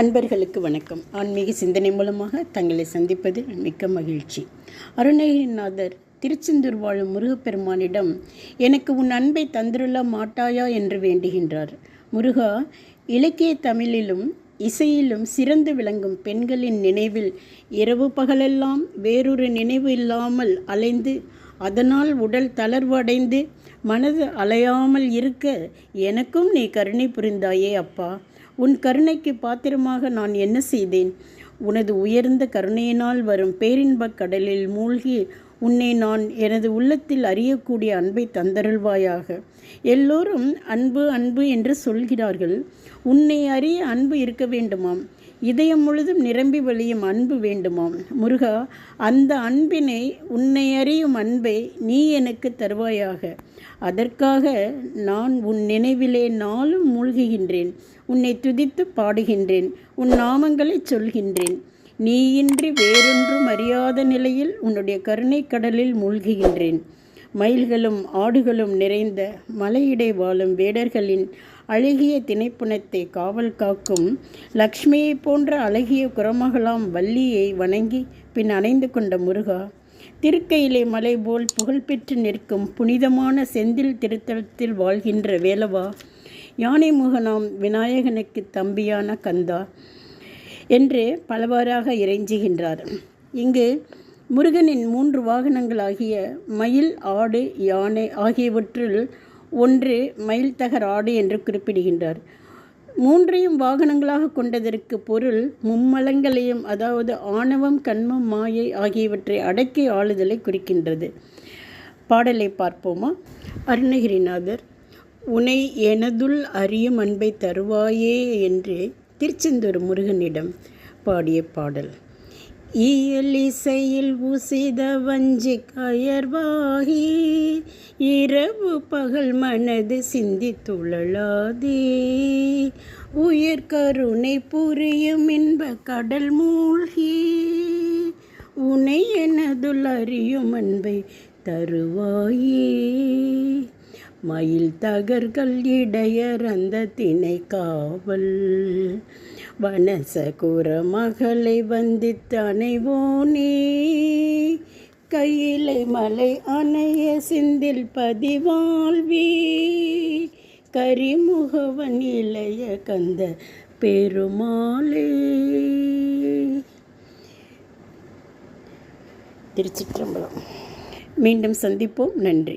அன்பர்களுக்கு வணக்கம். ஆன்மீக சிந்தனை மூலமாக தங்களை சந்திப்பது மிக்க மகிழ்ச்சி. அருணகிரிநாதர் திருச்செந்தூர் வாழும் முருகப்பெருமானிடம் எனக்கு உன் அன்பை தந்திருள்ள மாட்டாயா? என்று வேண்டுகின்றார். முருகா இலக்கிய தமிழிலும் இசையிலும் சிறந்து விளங்கும் பெண்களின் நினைவில் இரவு பகலெல்லாம் வேறொரு நினைவு இல்லாமல் அலைந்து அதனால் உடல் தளர்வடைந்து மனது அலையாமல் இருக்க எனக்கும் நீ கருணை புரிந்தாயே அப்பா. உன் கருணைக்கு பாத்திரமாக நான் என்ன செய்தேன்? உனது உயர்ந்த கருணையினால் வரும் பேரின்பக் கடலில் மூழ்கி உன்னை நான் எனது உள்ளத்தில் அறியக்கூடிய அன்பை தந்தருள்வாயாக. எல்லோரும் அன்பு அன்பு என்று சொல்கிறார்கள். உன்னை அறிய அன்பு இருக்க வேண்டுமாம். இதயம் முழுதும் நிரம்பி வழியும் அன்பு வேண்டுமாம். முருகா அந்த அன்பினை உன்னை அறியும் அன்பை நீ எனக்கு தருவாயாக. அதற்காக நான் உன் நினைவிலே நாளும் மூழ்குகின்றேன். உன்னை துதித்து பாடுகின்றேன். உன் நாமங்களை சொல்கின்றேன். நீயின்றி வேறொன்றும் அறியாத நிலையில் உன்னுடைய கருணை கடலில் மூழ்குகின்றேன். மயில்களும் ஆடுகளும் நிறைந்த மலையிடை வாழும் வேடர்களின் அழகிய திணைப்புணத்தை காவல் காக்கும் லக்ஷ்மியை போன்ற அழகிய குரமகளாம் வள்ளியை வணங்கி பின் அணைந்து கொண்ட முருகா திருக்கையிலே மலை போல் புகழ்பெற்று நிற்கும் புனிதமான செந்தில் திருத்தலத்தில் வாழ்கின்ற வேலவா யானை முகனாம் விநாயகனுக்கு தம்பியான கந்தா என்று பலவாறாக இறைஞ்சுகின்றார். இங்கு முருகனின் மூன்று வாகனங்களாகிய மயில் ஆடு யானை ஆகியவற்றில் ஒன்று மயில் தகர் ஆடு என்று குறிப்பிடுகின்றார். மூன்றையும் வாகனங்களாக கொண்டதற்கு பொருள் மும்மலங்களையும் அதாவது ஆணவம் கண்மம் மாயை ஆகியவற்றை அடக்கி ஆளுதலை குறிக்கின்றது. பாடலை பார்ப்போமா? அருணகிரிநாதர் உனை எனதுள் அறியும் அன்பை தருவாயே என்று திருச்செந்தூர் முருகனிடம் பாடிய பாடல். இயல் இசையில் உசித வஞ்சி கயர்வாகி இரவு பகல் மனது சிந்தித்துழலாதே உயர் கருணை புரியும் இன்ப கடல் மூழ்கி உனை எனதுள் அறியும் அன்பை தருவாயே. மயில் தகர்கள் இடையறந்த திணை காவல் வனசகுர மகளை வந்தித்து அணைவோனே கையிலை மலை அணைய சிந்தில் பதிவாழ்வி. கரிமுகவன் இளைய கந்த பெருமாளே. திருச்சிற்றம்பலம். மீண்டும் சந்திப்போம். நன்றி.